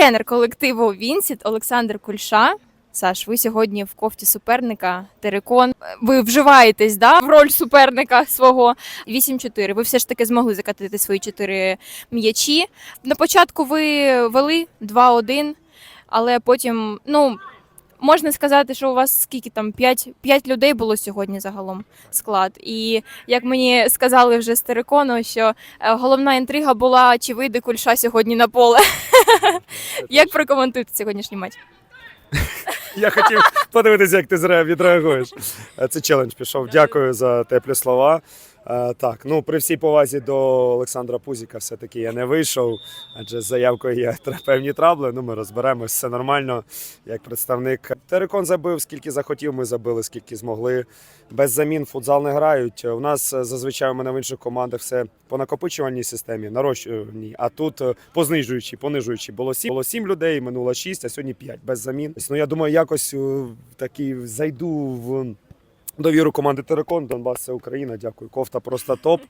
тренер колективу Вінсіт Олександр Кульша. Саш, ви сьогодні в кофті суперника Терекон. Ви вживаєтесь да, в роль суперника свого 8-4. Ви все ж таки змогли закатити свої 4 м'ячі. На початку ви вели 2-1, але потім, ну, можна сказати, що у вас скільки там 5, 5 людей було сьогодні загалом склад. І як мені сказали вже з Терекону, що е, головна інтрига була, чи вийде Кульша сьогодні на поле. Як прокоментуєте сьогоднішній матч? Я хотів подивитися, як ти відреагуєш. Е, Це челендж пішов. Дякую за теплі слова. Е, Так, ну при всій повазі до Олександра Пузіка, все-таки я не вийшов, адже з заявкою є певні трабли. Ну, ми розберемось, все нормально. Як представник Терекон забив, скільки захотів, ми забили, скільки змогли. Без замін футзал не грають. У нас е, зазвичай у мене в інших командах все по накопичувальній системі, нарощувальній. А тут е, по знижуючій, понижуючій. Було сім, було сім людей, минуло шість, а сьогодні п'ять без замін. Ну я думаю, якось такий зайду в. Довіру команди Терекон, Донбас це Україна. Дякую. Кофта просто топ.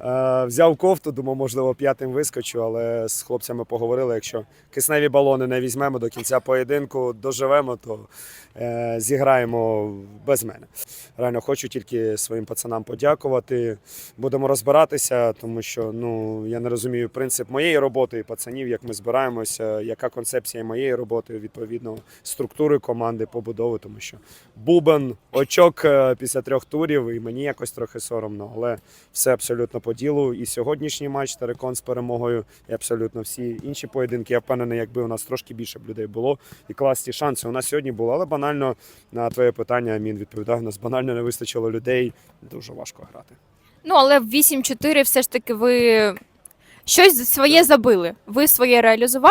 Е, взяв кофту, думав, можливо, п'ятим вискочу, але з хлопцями поговорили. Якщо кисневі балони не візьмемо до кінця поєдинку, доживемо, то е, зіграємо без мене. Реально хочу тільки своїм пацанам подякувати. Будемо розбиратися, тому що ну я не розумію принцип моєї роботи і пацанів, як ми збираємося, яка концепція моєї роботи, відповідно структури команди, побудови, тому що бубен, очок е, після трьох турів, і мені якось трохи соромно, але все абсолютно по ділу. І сьогоднішній матч Терекон з перемогою, і абсолютно всі інші поєдинки. Я впевнений, якби у нас трошки більше б людей було і класні шанси. У нас сьогодні було, але банально на твоє питання Амін відповідав. У нас банально не вистачило людей. Дуже важко грати. Ну, але в 8-4 все ж таки ви щось своє забили. Ви своє реалізували.